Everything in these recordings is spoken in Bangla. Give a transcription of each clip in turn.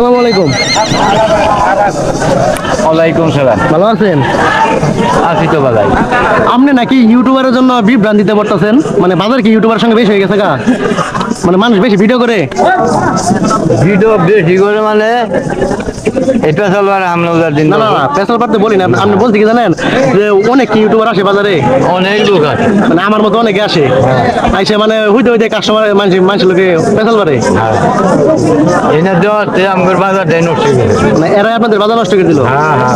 আসসালামু আলাইকুম। ওয়ালাইকুম সালাম। ভালো আছেন? আছি তো ভালাই। আপনি নাকি ইউটিউবারের জন্য বিভ্রান্তিতে পড়তেছেন? মানে বাজার কি ইউটিউবার সঙ্গে বেশি হয়ে গেছে গা? মানে মানুষ বেশি ভিডিও করে? ভিডিও বেশি করে মানে এটা চলবার আমরা ওদের দিন না না না পেশাল পারতে বলি না। আপনি বলতে কি জানেন? যে অনেক ইউটিউবার আসে বাজারে। অনেক লোক আছে মানে আমার মতো অনেকে আসে। আইসে মানে হইতে হইতে কাস্টমার মানুষ মানুষ লোকে পেশাল পারে এনে দেওয়াতে আমার বাজার দেয় নষ্ট করে মানে আপনাদের বাজার নষ্ট করে দিল? হ্যাঁ হ্যাঁ।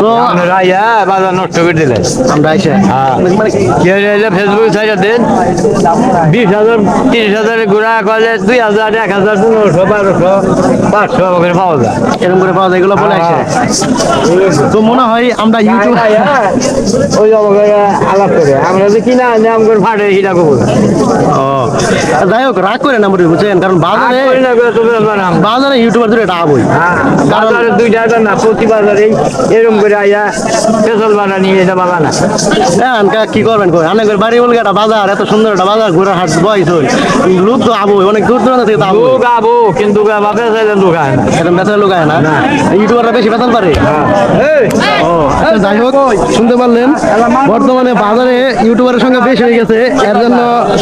তো আপনারা আইয়া বাজার নষ্ট করে দিলেন আমরা আইসে হ্যাঁ। মানে কে ফেসবুক সাইডে দেন। বিশ হাজার তিরিশ হাজার ঘোরা করলে দুই হাজার এক হাজার পনেরোশো বারোশো পাঁচশো করে পাওয়া যায়। এরকম করে পাওয়া যায় এগুলো বলে আসে। তো মনে হয় আমরা ইউটিউব ওই আলাপ করে। আমরা যে কিনা আনি আমাকে ফাটে হিরা করব ও যাই হোক রাগ করে না বুঝছেন? কারণ বাজারে বাজারে ইউটিউবার ধরে এটা বই বাজারে দুইটা হাজার না প্রতি বাজারে এরকম করে আইয়া বানা নিয়ে এটা বাবা না হ্যাঁ কা- কি করবেন কই? অনেক বাড়ি একটা বাজার এত সুন্দর একটা বাজার ঘোরা হাট বয়স হই লোক তো আবো অনেক দূর দূরান্ত থেকে তো আবো লোক আবো কিন্তু চাইলে লোক আয় না। এরকম বেচার লোক আয় না। ইউটিউবাররা বেশি বেতন পারে। ও। আচ্ছা, যাই হোক শুনতে পারলেন বর্তমানে বাজারে ইউটিউবারের সঙ্গে বেশি হয়ে গেছে। এর জন্য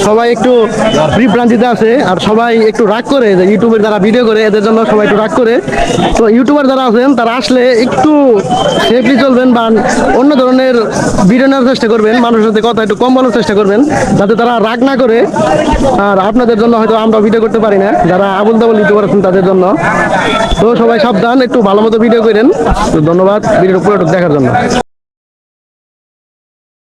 সবাই একটু বিভ্রান্তিতে আছে আর সবাই একটু রাগ করে যে ইউটিউবের যারা ভিডিও করে, এদের জন্য সবাই একটু রাগ করে। তো ইউটিউবার যারা আছেন, তারা আসলে একটু সেফলি চলবেন বা অন্য ধরনের ভিডিও নেওয়ার চেষ্টা করবেন, মানুষের সাথে কথা একটু কম বলার চেষ্টা করবেন, যাতে তারা রাগ না করে। আর আপনাদের জন্য হয়তো আমরা ভিডিও করতে পারি না, যারা আবুল তাবুল ইউটিউবার আছেন তাদের জন্য। তো সবাই সাবধান, একটু ভালো মতো ভিডিও করেন। তো ধন্যবাদ ভিডিওর পুরোটুক দেখার জন্য।